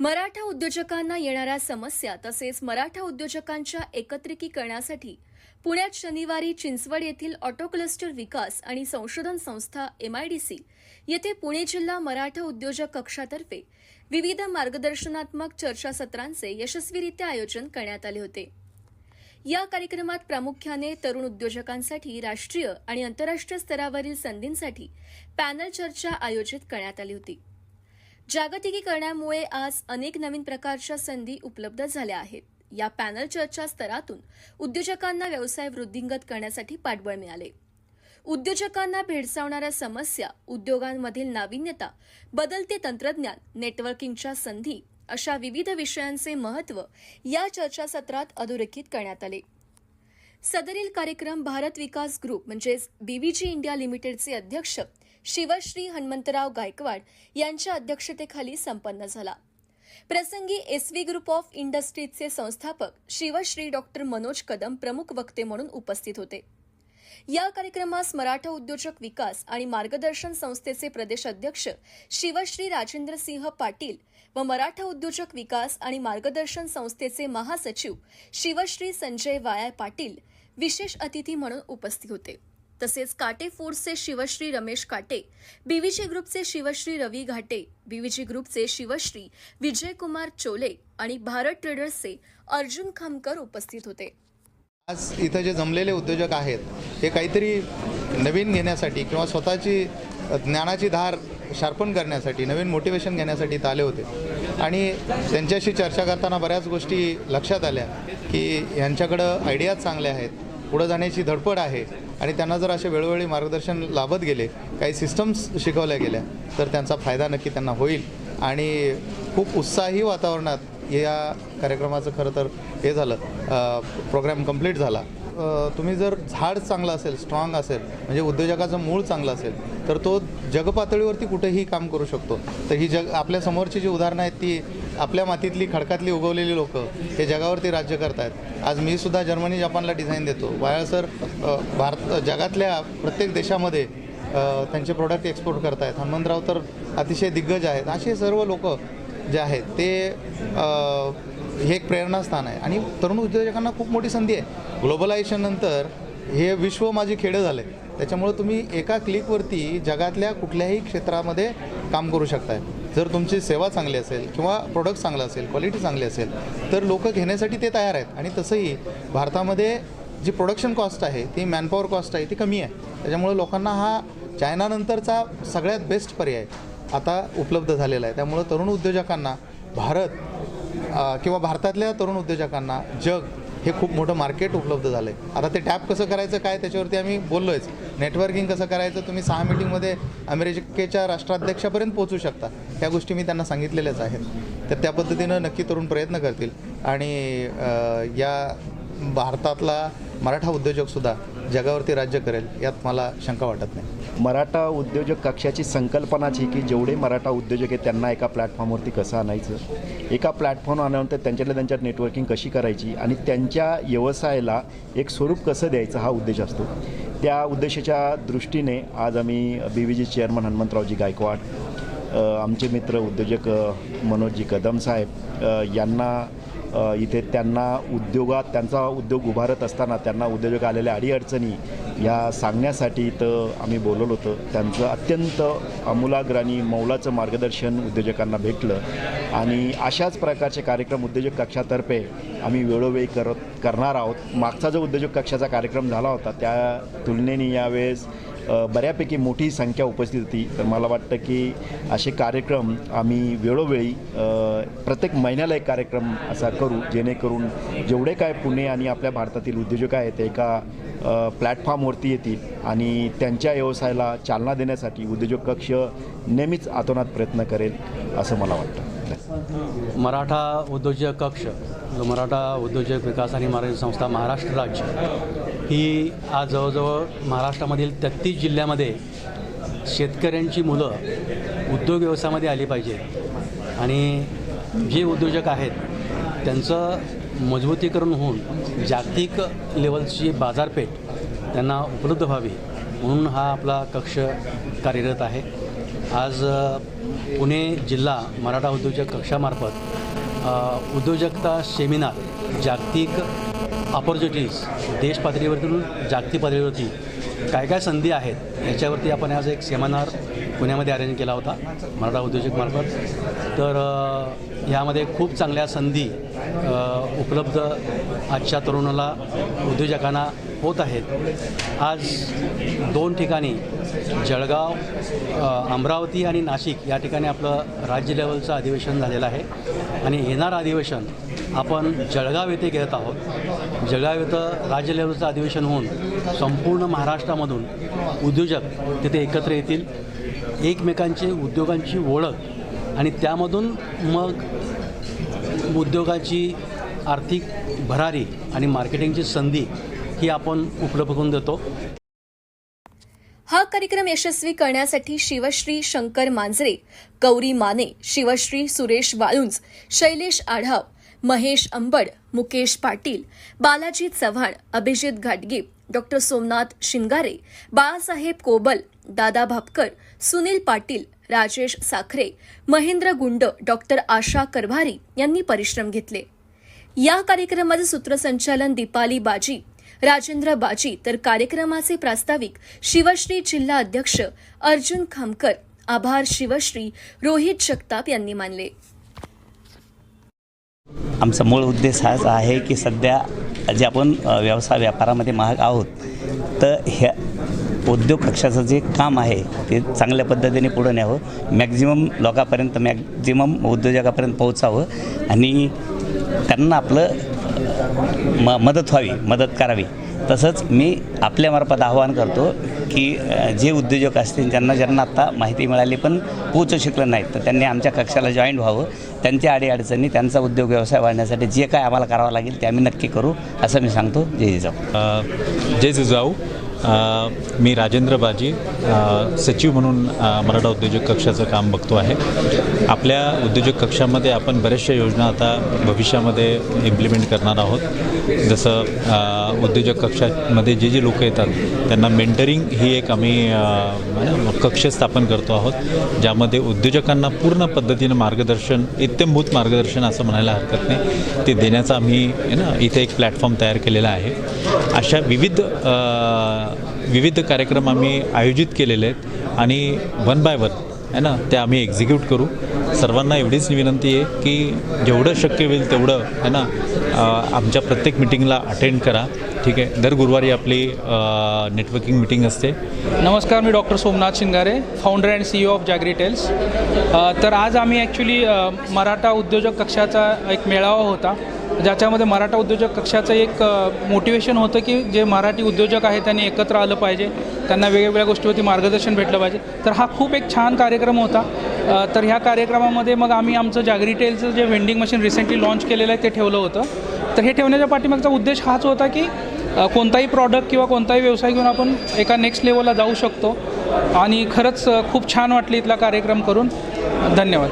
मराठा उद्योजकांना येणाऱ्या समस्या तसेच मराठा उद्योजकांच्या एकत्रिकीकरणासाठी पुण्यात शनिवारी चिंचवड येथील ऑटो क्लस्टर विकास आणि संशोधन संस्था एमआयडीसी येथे पुणे जिल्हा मराठा उद्योजक कक्षातर्फे विविध मार्गदर्शनात्मक चर्चासत्रांचे यशस्वीरित्या आयोजन करण्यात आले होते. या कार्यक्रमात प्रामुख्याने तरुण उद्योजकांसाठी राष्ट्रीय आणि आंतरराष्ट्रीय स्तरावरील संधींसाठी पॅनल चर्चा आयोजित करण्यात आली होती. जागतिकीकरणामुळे आज अनेक नवीन प्रकारच्या संधी उपलब्ध झाल्या आहेत. या पॅनल चर्चा स्तरातून उद्योजकांना व्यवसाय वृद्धिंगत करण्यासाठी पाठबळ मिळाले. उद्योजकांना भेडसावणाऱ्या समस्या उद्योगांमधील नाविन्यता बदलते तंत्रज्ञान नेटवर्किंगच्या संधी अशा विविध विषयांचे महत्त्व या चर्चासत्रात अधोरेखित करण्यात आले. सदरील कार्यक्रम भारत विकास ग्रुप म्हणजेच बीव्हीजी इंडिया लिमिटेडचे अध्यक्ष शिवश्री हनुमंतराव गायकवाड यांच्या अध्यक्षतेखाली संपन्न झाला. प्रसंगी एसव्ही ग्रुप ऑफ इंडस्ट्रीजचे संस्थापक शिवश्री डॉक्टर मनोज कदम प्रमुख वक्ते म्हणून उपस्थित होते. या कार्यक्रमास मराठा उद्योजक विकास आणि मार्गदर्शन संस्थेचे प्रदेश अध्यक्ष शिवश्री राजेंद्र सिंह पाटील व मराठा उद्योजक विकास आणि मार्गदर्शन संस्थेचे महासचिव शिवश्री संजय वाया पाटील विशेष अतिथी म्हणून उपस्थित होते. तसेच काटे फूड्सचे शिवश्री रमेश काटे बीव्हीजी ग्रुपचे शिवश्री रवी घाटे बीव्हीजी ग्रुपचे शिवश्री विजयकुमार चोले आणि भारत ट्रेडर्सचे अर्जुन खामकर उपस्थित होते. आज इथं जे जमलेले उद्योजक आहेत हे काहीतरी नवीन घेण्यासाठी किंवा स्वतःची ज्ञानाची धार शार्पन करण्यासाठी नवीन मोटिवेशन घेण्यासाठी इथं आले होते. आणि त्यांच्याशी चर्चा करताना बऱ्याच गोष्टी लक्षात आल्या की यांच्याकडं आयडियाज चांगल्या आहेत. पुढं जाण्याची धडपड आहे आणि त्यांना जर असे वेळोवेळी मार्गदर्शन लाभत गेले काही सिस्टम्स शिकवल्या गेल्या तर त्यांचा फायदा नक्की त्यांना होईल. आणि खूप उत्साही वातावरणात या कार्यक्रमाचं खरं तर हे झालं. प्रोग्राम कंप्लीट झाला. तुम्ही जर झाड चांगलं असेल स्ट्रॉंग असेल म्हणजे उद्योजकाचं मूळ चांगलं असेल तर तो जगपातळीवरती कुठेही काम करू शकतो. तर ही जग आपल्या समोरची जी उदाहरणं आहेत ती आपल्या मातीतली खडकातली उगवलेली लोक हे जगावरती राज्य करत आहेत आज मी सुद्धा जर्मनी जपानला डिझाईन देतो. वाया सर भारत जगातल्या प्रत्येक देशामध्ये त्यांचे प्रोडक्ट एक्सपोर्ट करत आहेत हनुमंतराव तर अतिशय दिग्गज आहेत. असे सर्व लोक जे आहेत ते हे एक प्रेरणास्थान आहे. आणि तरुण उद्योजकांना खूप मोठी संधी आहे. ग्लोबलायझेशननंतर हे विश्व माझी खेडं झालं आहे त्याच्यामुळं तुम्ही एका क्लिकवरती जगातल्या कुठल्याही क्षेत्रामध्ये काम करू शकताय. जर तुमची सेवा चांगली असेल किंवा प्रोडक्ट चांगलं असेल क्वालिटी चांगली असेल तर लोक घेण्यासाठी ते तयार आहेत. आणि तसंही भारतामध्ये जी प्रोडक्शन कॉस्ट आहे ती मॅनपॉवर कॉस्ट आहे ती कमी आहे. त्याच्यामुळे लोकांना हा चायनानंतरचा सगळ्यात बेस्ट पर्याय आता उपलब्ध झालेला आहे. त्यामुळं तरुण उद्योजकांना भारत किंवा भारतातल्या तरुण उद्योजकांना जग हे खूप मोठं मार्केट उपलब्ध झालं आहे आता ते टॅप कसं करायचं काय त्याच्यावरती आम्ही बोललो आहेच नेटवर्किंग कसं करायचं तुम्ही सहा मिटिंगमध्ये अमेरिकेच्या राष्ट्राध्यक्षापर्यंत पोहोचू शकता. ह्या गोष्टी मी त्यांना सांगितलेल्याच आहेत. तर त्या पद्धतीनं नक्की तरुण प्रयत्न करतील. आणि या भारतातला मराठा उद्योजकसुद्धा जगावरती राज्य करेल यात मला शंका वाटत नाही. मराठा उद्योजक कक्षाची संकल्पनाच ही की जेवढे मराठा उद्योजक आहेत त्यांना एका प्लॅटफॉर्मवरती कसं आणायचं? एका प्लॅटफॉर्म आल्यानंतर त्यांच्यातल्या त्यांच्यात नेटवर्किंग कशी करायची? आणि त्यांच्या व्यवसायाला एक स्वरूप कसं द्यायचं हा उद्देश असतो. त्या उद्देशाच्या दृष्टीने आज आम्ही B V G chairman Hanumantraoji Gaikwad आमचे मित्र उद्योजक मनोजजी कदम साहेब यांना इथे त्यांना उद्योगात त्यांचा उद्योग उभारत असताना त्यांना उद्योजक आलेल्या अडीअडचणी या सांगण्यासाठी इथं आम्ही बोलवलं होतं. त्यांचं अत्यंत आमूलाग्र आणि मौलाचं मार्गदर्शन उद्योजकांना भेटलं आणि अशाच प्रकारचे कार्यक्रम उद्योजक कक्षातर्फे आम्ही वेळोवेळी करत करणार आहोत. मागचा जो उद्योजक कक्षाचा कार्यक्रम झाला होता त्या तुलनेने यावेळेस बऱ्यापैकी मोठी संख्या उपस्थित होती. तर मला वाटतं की असे कार्यक्रम आम्ही वेळोवेळी प्रत्येक महिन्याला एक कार्यक्रम असा करू जेणेकरून जेवढे काय पुणे आणि आपल्या भारतातील उद्योजक आहेत ते एका प्लॅटफॉर्मवरती येतील आणि त्यांच्या व्यवसायाला चालना देण्यासाठी उद्योजक कक्ष नेहमीच आतोनात प्रयत्न करेल असं मला वाटतं. मराठा उद्योजक कक्ष जो मराठा उद्योजक विकास आणि मार्गदर्शन संस्था महाराष्ट्र राज्य ही आज जवळजवळ महाराष्ट्रामधील तेहतीस जिल्ह्यामध्ये शेतकऱ्यांची मुलं उद्योग व्यवसायामध्ये आली पाहिजेत आणि जे उद्योजक आहेत त्यांचं मजबूतीकरण होऊन जागतिक लेवलची बाजारपेठ त्यांना उपलब्ध व्हावी म्हणून हा आपला कक्ष कार्यरत आहे. आज पुणे जिल्हा मराठा उद्योजक कक्षामार्फत उद्योजकता सेमिनार जागतिक ऑपॉर्च्युनिटीज देश पातळीवरती जागतिक पातळीवरती काय काय संधी आहेत याच्यावरती आपण आज एक सेमिनार पुण्यामध्ये अरेंज केला होता मराठा उद्योजकमार्फत तर यामध्ये खूप चांगल्या संधी उपलब्ध आजच्या तरुणाला उद्योजकांना होत आहेत. आज दोन ठिकाणी जळगाव अमरावती आणि नाशिक या ठिकाणी आपलं राज्य लेवलचं अधिवेशन झालेलं आहे. आणि येणारं अधिवेशन आपण जळगाव येथे घेत आहोत. जळगाव इथं राज्य लेवलचं अधिवेशन होऊन संपूर्ण महाराष्ट्रामधून उद्योजक तिथे एकत्र येतील. एकमेकांची उद्योगांची ओळख आणि त्यामधून मग उद्योगाची आर्थिक भरारी आणि मार्केटिंगची संधी ही आपण उपलब्ध करून देतो. हा कार्यक्रम यशस्वी करण्यासाठी शिवश्री शंकर मांजरे गौरी माने शिवश्री सुरेश वाळुंज शैलेश आढाव महेश अंबड मुकेश पाटील बालाजी चव्हाण अभिजित घाटगे डॉक्टर सोमनाथ शिंगारे बाळासाहेब कोबल दादा भापकर सुनील पाटील राजेश साखरे महेंद्र गुंड डॉक्टर आशा करभारी यांनी परिश्रम घेतले. या कार्यक्रमाचे सूत्रसंचालन दीपाली बाजी राजेंद्र बाजी तर कार्यक्रमाचे प्रास्ताविक शिवश्री जिल्हा अध्यक्ष अर्जुन खामकर. आभार शिवश्री रोहित जगताप यांनी मानले. आमचा मूळ उद्देश हाच आहे की सध्या जे आपण व्यवसाय व्यापारामध्ये महाग आहोत तर ह्या उद्योग कक्षाचं जे काम आहे ते चांगल्या पद्धतीने पुढं न्यावं. मॅक्झिमम लोकांपर्यंत मॅक्झिमम उद्योजकापर्यंत पोहोचावं आणि त्यांना आपलं म मदत व्हावी मदत करावी. तसंच मी आपल्यामार्फत आवाहन करतो की जे उद्योजक असतील ज्यांना ज्यांना आत्ता माहिती मिळाली पण पोचू शकलं नाहीत तर त्यांनी आमच्या कक्षाला जॉईन व्हावं. त्यांच्या अडीअडचणी त्यांचा उद्योग व्यवसाय वाढण्यासाठी जे काय आम्हाला करावं लागेल ते आम्ही नक्की करू असं मी सांगतो. जय जिजाऊ. जय जिजाऊ. मी राजेंद्र बाजी सचिव म्हणून मराठा उद्योजक कक्षाचं काम बघतो आहे. आपल्या उद्योजक कक्षामध्ये आपण बऱ्याचशा योजना आता भविष्यामध्ये इम्प्लिमेंट करणार आहोत. जसं उद्योजक कक्षामध्ये जे जे लोक येतात त्यांना मेंटरिंग ही एक आम्ही कक्ष स्थापन करतो आहोत. ज्यामध्ये उद्योजकांना पूर्ण पद्धतीनं मार्गदर्शन इत्यंभूत मार्गदर्शन असं म्हणायला हरकत नाही. ते देण्याचा आम्ही ना इथे एक प्लॅटफॉर्म तयार केलेला आहे. अशा विविध विविध कार्यक्रम आम्ही आयोजित केलेले आहेत आणि वन बाय वन आहे ना ते आम्ही एक्झिक्यूट करू. सर्वांना एवढीच विनंती आहे की जेवढं शक्य होईल तेवढं आहे ना आमच्या प्रत्येक मिटिंगला अटेंड करा. ठीक आहे? दर गुरुवारी आपली नेटवर्किंग मिटिंग असते. नमस्कार मी doctor Somnath Shingare founder and C of जागरीटेल्स तर आज आम्ही ॲक्च्युली मराठा उद्योजक कक्षाचा एक मेळावा होता. ज्याच्यामध्ये मराठा उद्योजक कक्षाचं एक मोटिवेशन होतं की जे मराठी उद्योजक आहेत त्यांनी एकत्र आलं पाहिजे. त्यांना वेगवेगळ्या गोष्टीवरती मार्गदर्शन भेटलं पाहिजे. तर हा खूप एक छान कार्यक्रम होता. तर ह्या कार्यक्रमामध्ये मग आम्ही आमचं जागरिटेलचं जे वेंडिंग मशीन रिसेंटली लॉन्च केलेलं आहे ते ठेवलं होतं. तर हे ठेवण्याच्या पाठीमागचा उद्देश हाच होता की कोणताही प्रॉडक्ट किंवा कोणताही व्यवसाय घेऊन आपण एका नेक्स्ट लेवलला जाऊ शकतो. आणि खरंच खूप छान वाटलं इथला कार्यक्रम करून. धन्यवाद.